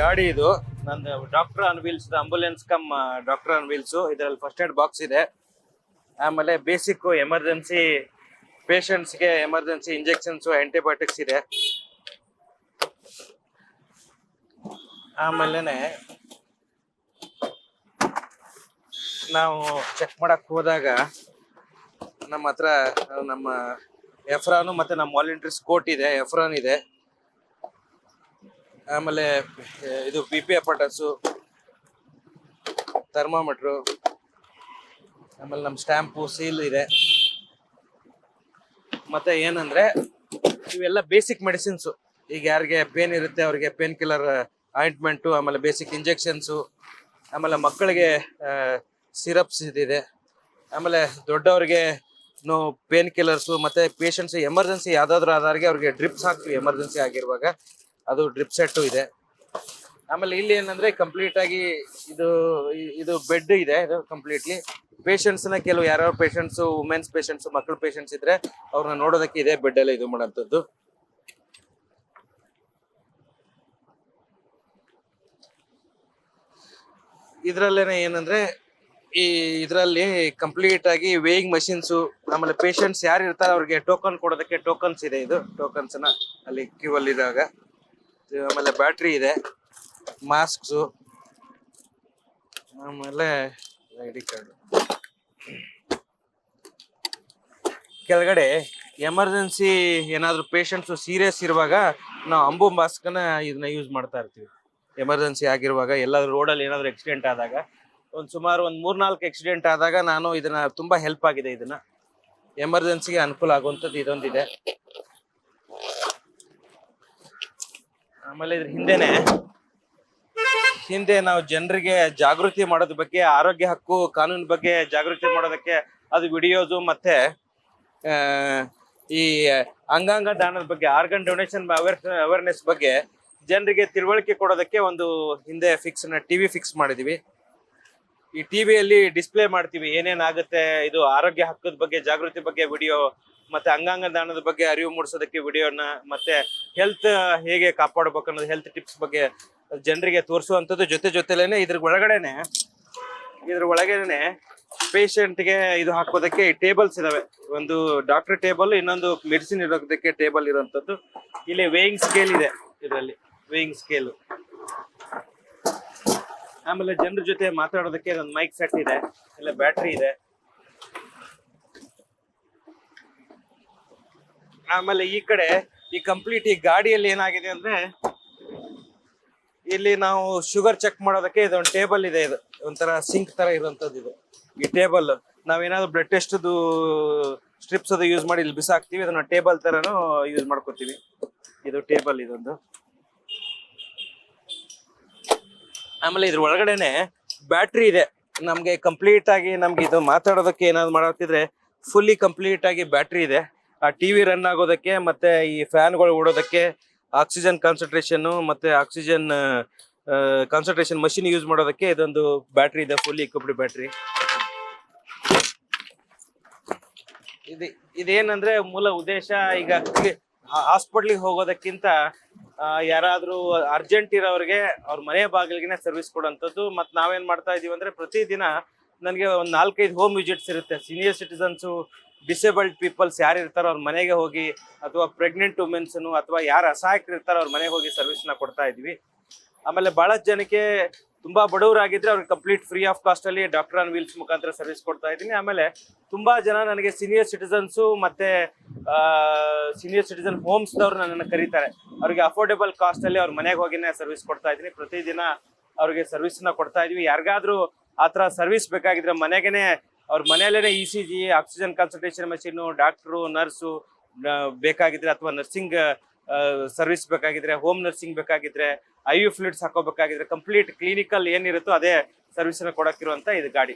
ಗಾಡಿ ಇದು. ನಂದು doctor on wheels ambulance cum doctor on wheels ಇದರಲ್ಲಿ ಫಸ್ಟ್ ಏಡ್ ಬಾಕ್ಸ್ ಇದೆ. ಆಮೇಲೆ ಬೇಸಿಕ್ ಎಮರ್ಜೆನ್ಸಿ ಪೇಷಂಟ್ಸ್ಗೆ ಎಮರ್ಜೆನ್ಸಿ ಇಂಜೆಕ್ಷನ್ಸ್ ಆಂಟಿಬಯೋಟಿಕ್ಸ್ ಇದೆ. ಆಮೇಲೆ ನಾವು ಚೆಕ್ ಮಾಡಕ್ ಹೋದಾಗ ನಮ್ಮ ಹತ್ರ, ನಮ್ಮ ಎಫ್ರಾನು ಮತ್ತೆ ನಮ್ಮ ವಾಲಂಟಿಯರ್ಸ್ ಕೋಟ್ ಇದೆ, ಎಫ್ರಾನ್ ಇದೆ. ಆಮೇಲೆ ಇದು ಬಿ ಪಿ ಅಪಾಟಸು ಥರ್ಮಾಮೀಟ್ರು ಆಮೇಲೆ ನಮ್ಮ ಸ್ಟ್ಯಾಂಪು ಸೀಲ್ ಇದೆ. ಮತ್ತೆ ಏನಂದ್ರೆ, ಇವೆಲ್ಲ ಬೇಸಿಕ್ ಮೆಡಿಸಿನ್ಸು ಈಗ ಯಾರಿಗೆ ಪೇನ್ ಇರುತ್ತೆ, ಅವರಿಗೆ ಪೇನ್ ಕಿಲ್ಲರ್ ಆಯಿಂಟ್ಮೆಂಟು ಆಮೇಲೆ ಬೇಸಿಕ್ ಇಂಜೆಕ್ಷನ್ಸು ಆಮೇಲೆ ಮಕ್ಕಳಿಗೆ ಸಿರಪ್ಸ್ ಇದಿದೆ ಆಮೇಲೆ ದೊಡ್ಡವ್ರಿಗೆ ನೋ ಪೇನ್ ಕಿಲ್ಲರ್ಸು ಮತ್ತೆ ಪೇಷಂಟ್ಸ್ ಎಮರ್ಜೆನ್ಸಿ ಯಾವ್ದಾದ್ರು ಆದವ್ರಿಗೆ ಅವ್ರಿಗೆ ಡ್ರಿಪ್ಸ್ ಹಾಕ್ತೀವಿ ಎಮರ್ಜೆನ್ಸಿ ಆಗಿರುವಾಗ. ಅದು ಡ್ರಿಪ್ ಸೆಟ್ ಇದೆ. ಆಮೇಲೆ ಇಲ್ಲಿ ಏನಂದ್ರೆ ಕಂಪ್ಲೀಟ್ ಆಗಿ ಇದು ಇದು ಬೆಡ್ ಇದೆ, ಇದು ಕಂಪ್ಲೀಟ್ಲಿ ಪೇಷಂಟ್ಸ್ನ ಕೆಲವು ಯಾರ್ಯಾವ ಪೇಷಂಟ್ಸ್ ವುಮೆನ್ಸ್ ಪೇಷಂಟ್ಸ್ ಮಕ್ಕಳ ಪೇಷಂಟ್ಸ್ ಇದ್ರೆ ಅವ್ರನ್ನ ನೋಡೋದಕ್ಕೆ ಇದೆ ಬೆಡ್ ಎಲ್ಲ ಇದು ಮಾಡೋಂಥದ್ದು ಇದ್ರಲ್ಲೇನೆ ಏನಂದ್ರೆ ಈ ಇದರಲ್ಲಿ ಕಂಪ್ಲೀಟ್ ಆಗಿ ವೇಯಿಂಗ್ ಮಷಿನ್ಸ್ ಆಮೇಲೆ ಪೇಷಂಟ್ಸ್ ಯಾರು ಇರ್ತಾರೆ ಅವ್ರಿಗೆ ಟೋಕನ್ ಕೊಡೋದಕ್ಕೆ ಟೋಕನ್ಸ್ ಇದೆ ಇದು ಟೋಕನ್ಸ್ನ ಅಲ್ಲಿ ಕ್ಯೂ ಅಲ್ಲಿ ಇರುವಾಗ. ಇದು ಆಮೇಲೆ ಬ್ಯಾಟ್ರಿ ಇದೆ. ಮಾಸ್ಕ್ ಆಮೇಲೆ ಐ ಕಾರ್ಡ್. ಕೆಳಗಡೆ ಎಮರ್ಜೆನ್ಸಿ ಏನಾದ್ರು ಪೇಷಂಟ್ಸು ಸೀರಿಯಸ್ ಇರುವಾಗ ನಾವು ಅಂಬು ಮಾಸ್ಕ್ನ ಇದನ್ನ ಯೂಸ್ ಮಾಡ್ತಾ ಇರ್ತೀವಿ. ಎಮರ್ಜೆನ್ಸಿ ಆಗಿರುವಾಗ ಎಲ್ಲಾದ್ರೂ ರೋಡಲ್ಲಿ ಏನಾದ್ರು ಆಕ್ಸಿಡೆಂಟ್ ಆದಾಗ, ಒಂದು ಸುಮಾರು ಒಂದು ಮೂರ್ನಾಲ್ಕು ಆಕ್ಸಿಡೆಂಟ್ ಆದಾಗ ನಾನು ಇದನ್ನ ತುಂಬಾ ಹೆಲ್ಪ್ ಆಗಿದೆ ಇದನ್ನ. ಎಮರ್ಜೆನ್ಸಿಗೆ ಅನುಕೂಲ ಆಗುವಂಥದ್ದು ಇದೊಂದಿದೆ. ಆಮೇಲೆ ಇದ್ರ ಹಿಂದೆನೆ ಹಿಂದೆ ನಾವು ಜನರಿಗೆ ಜಾಗೃತಿ ಮಾಡೋದ್ರ ಬಗ್ಗೆ, ಆರೋಗ್ಯ ಹಕ್ಕು, ಕಾನೂನು ಬಗ್ಗೆ ಜಾಗೃತಿ ಮಾಡೋದಕ್ಕೆ ಅದು ವಿಡಿಯೋದು ಮತ್ತೆ ಈ ಅಂಗಾಂಗ ದಾನದ ಬಗ್ಗೆ ಆರ್ಗನ್ ಡೊನೇಷನ್ ಅವೇರ್ನೆಸ್ ಬಗ್ಗೆ ಜನರಿಗೆ ತಿಳುವಳಿಕೆ ಕೊಡೋದಕ್ಕೆ ಒಂದು ಹಿಂದೆ ಫಿಕ್ಸ್ ಟಿವಿ ಫಿಕ್ಸ್ ಮಾಡಿದೀವಿ. ಈ ಟಿವಿಯಲ್ಲಿ ಡಿಸ್ಪ್ಲೇ ಮಾಡ್ತೀವಿ, ಏನೇನಾಗುತ್ತೆ, ಇದು ಆರೋಗ್ಯ ಹಕ್ಕದ ಬಗ್ಗೆ, ಜಾಗೃತಿ ಬಗ್ಗೆ ವಿಡಿಯೋ, ಮತ್ತೆ ಅಂಗಾಂಗ ದಾನದ ಬಗ್ಗೆ ಅರಿವು ಮೂಡಿಸೋದಕ್ಕೆ ವಿಡಿಯೋನ, ಮತ್ತೆ ಹೆಲ್ತ್ ಹೇಗೆ ಕಾಪಾಡಬೇಕು ಅನ್ನೋದು ಹೆಲ್ತ್ ಟಿಪ್ಸ್ ಬಗ್ಗೆ ಜನರಿಗೆ ತೋರಿಸುವಂಥದ್ದು ಜೊತೆ ಜೊತೆಲೇನೆ ಇದ್ರ ಒಳಗಡೆನೆ ಇದ್ರ ಒಳಗಡೆನೆ ಗೆ ಇದು ಹಾಕೋದಕ್ಕೆ ಟೇಬಲ್ಸ್ ಇದಾವೆ. ಒಂದು ಡಾಕ್ಟರ್ ಟೇಬಲ್ ಇನ್ನೊಂದು ಮೆಡಿಸಿನ್ ಇರೋದಕ್ಕೆ ಟೇಬಲ್ ಇರುವಂತದ್ದು ಇಲ್ಲಿ ವೇಯಿಂಗ್ ಸ್ಕೇಲ್ ಇದೆ, ಇದರಲ್ಲಿ. ವೇಯಿಂಗ್ ಸ್ಕೇಲ್ ಆಮೇಲೆ ಜನರ ಜೊತೆ ಮಾತಾಡೋದಕ್ಕೆ ಒಂದು ಮೈಕ್ ಸೆಟ್ ಇದೆ, ಇಲ್ಲ ಬ್ಯಾಟ್ರಿ ಇದೆ. ಆಮೇಲೆ ಈ ಕಡೆ, ಈ ಕಂಪ್ಲೀಟ್ ಈ ಗಾಡಿಯಲ್ಲಿ ಏನಾಗಿದೆ ಅಂದ್ರೆ, ಇಲ್ಲಿ ನಾವು ಶುಗರ್ ಚೆಕ್ ಮಾಡೋದಕ್ಕೆ ಇದೊಂದು ಟೇಬಲ್ ಇದೆ ಇದು. ಒಂಥರ ಸಿಂಕ್ ತರ ಇರುವಂತದ್ದು ಇದು. ಈ ಟೇಬಲ್ ನಾವೇನಾದ್ರು ಬ್ಲಡ್ ಟೆಸ್ಟ್ ಸ್ಟ್ರಿಪ್ಸ್ ಅದು ಯೂಸ್ ಮಾಡಿ ಇಲ್ಲಿ ಬಿಸಾಕ್ತಿವಿ, ಅದನ್ನ ಟೇಬಲ್ ತರನು ಯೂಸ್ ಮಾಡ್ಕೋತೀವಿ. ಇದು ಟೇಬಲ್ ಇದೊಂದು. ಆಮೇಲೆ ಇದ್ರ ಒಳಗಡೆನೆ ಬ್ಯಾಟ್ರಿ ಇದೆ. ನಮಗೆ ಕಂಪ್ಲೀಟ್ ಆಗಿ ನಮ್ಗೆ ಇದು ಮಾತಾಡೋದಕ್ಕೆ ಏನಾದ್ರು ಮಾಡೋತಿದ್ರೆ ಫುಲ್ಲಿ ಕಂಪ್ಲೀಟ್ ಆಗಿ ಬ್ಯಾಟ್ರಿ ಇದೆ. ಆ ಟಿವಿ ರನ್ ಆಗೋದಕ್ಕೆ ಮತ್ತೆ ಈ ಫ್ಯಾನ್ಗಳು ಓಡೋದಕ್ಕೆ ಆಕ್ಸಿಜನ್ ಕಾನ್ಸಂಟ್ರೇಷನ್ ಮತ್ತೆ ಆಕ್ಸಿಜನ್ ಕಾನ್ಸಂಟ್ರೇಷನ್ ಮಷಿನ್ ಯೂಸ್ ಮಾಡೋದಕ್ಕೆ ಇದೊಂದು ಬ್ಯಾಟ್ರಿ ಇದೆ ಫುಲ್ಲಿ ಇಕ್ವಿಪ್ಡ್ ಬ್ಯಾಟ್ರಿ. ಇದು, ಇದೇನಂದ್ರೆ ಮೂಲ ಉದ್ದೇಶ ಈಗ ಹಾಸ್ಪಿಟ್ಲಿಗೆ ಹೋಗೋದಕ್ಕಿಂತ ಯಾರಾದ್ರೂ ಅರ್ಜೆಂಟ್ ಇರೋರಿಗೆ ಅವ್ರ ಮನೆ ಬಾಗಿಲಿಗೆ ಸರ್ವಿಸ್ ಕೊಡುವಂಥದ್ದು ಮತ್ತು ನಾವೇನ್ ಮಾಡ್ತಾ ಇದೀವಿ ಅಂದ್ರೆ ಪ್ರತಿದಿನ ನನಗೆ ಒಂದು ನಾಲ್ಕೈದು ಹೋಮ್ ವಿಸಿಟ್ಸ್ ಇರುತ್ತೆ. ಸೀನಿಯರ್ ಸಿಟಿಸನ್ಸು ಡಿಸೇಬಲ್ಡ್ ಪೀಪಲ್ಸ್ ಯಾರು ಇರ್ತಾರೋ ಅವ್ರ ಮನೆಗೆ ಹೋಗಿ ಅಥವಾ ಪ್ರೆಗ್ನೆಂಟ್ ವುಮೆನ್ಸನ್ನು ಅಥವಾ ಯಾರು ಅಸಹಾಯಕರು ಇರ್ತಾರೋ ಅವ್ರ ಮನೆಗೆ ಹೋಗಿ ಸರ್ವಿಸ್ನ ಕೊಡ್ತಾ ಇದ್ವಿ. ಆಮೇಲೆ ಭಾಳಷ್ಟು ಜನಕ್ಕೆ ತುಂಬಾ ಬಡವರಾಗಿದ್ರೆ ಅವ್ರಿಗೆ ಕಂಪ್ಲೀಟ್ ಫ್ರೀ ಆಫ್ ಕಾಸ್ಟ್ ಅಲ್ಲಿ ಡಾಕ್ಟರ್ ಆನ್ ವೀಲ್ಸ್ ಮುಖಾಂತರ ಸರ್ವಿಸ್ ಕೊಡ್ತಾ ಇದ್ದೀನಿ ಆಮೇಲೆ ತುಂಬಾ ಜನ ನನಗೆ ಸೀನಿಯರ್ ಸಿಟಿಸನ್ಸು ಮತ್ತೆ ಸೀನಿಯರ್ ಸಿಟಿಸನ್ ಹೋಮ್ಸ್ ದವ್ರು ನನ್ನನ್ನು ಕರೀತಾರೆ. ಅವ್ರಿಗೆ ಅಫೋರ್ಡೆಬಲ್ ಕಾಸ್ಟ್ ಅಲ್ಲಿ ಅವ್ರ ಮನೆಗೆ ಹೋಗಿನೇ ಸರ್ವಿಸ್ ಕೊಡ್ತಾ ಇದ್ದೀನಿ. ಪ್ರತಿದಿನ ಅವ್ರಿಗೆ ಸರ್ವಿಸ್ನ ಕೊಡ್ತಾ ಇದೀವಿ ಯಾರಿಗಾದ್ರೂ ಆತರ ಸರ್ವಿಸ್ ಬೇಕಾಗಿದ್ರೆ ಮನೆಗೇನೆ ಅವ್ರ ಮನೆಯಲ್ಲೇನೆ E C G oxygen consultation machine doctor nurse ಬೇಕಾಗಿದ್ರೆ ಅಥವಾ ನರ್ಸಿಂಗ್ ಸರ್ವಿಸ್ ಬೇಕಾಗಿದ್ರೆ ಹೋಮ್ ನರ್ಸಿಂಗ್ ಬೇಕಾಗಿದ್ರೆ ಐ ಯು ಫ್ಲೂಡ್ಸ್ ಹಾಕೋಬೇಕಾಗಿದ್ರೆ ಕಂಪ್ಲೀಟ್ ಕ್ಲಿನಿಕಲ್ ಏನಿರುತ್ತೋ ಅದೇ ಸರ್ವಿಸ್ನ ಕೊಡಕ್ಕಿರುವಂತ ಇದು ಗಾಡಿ.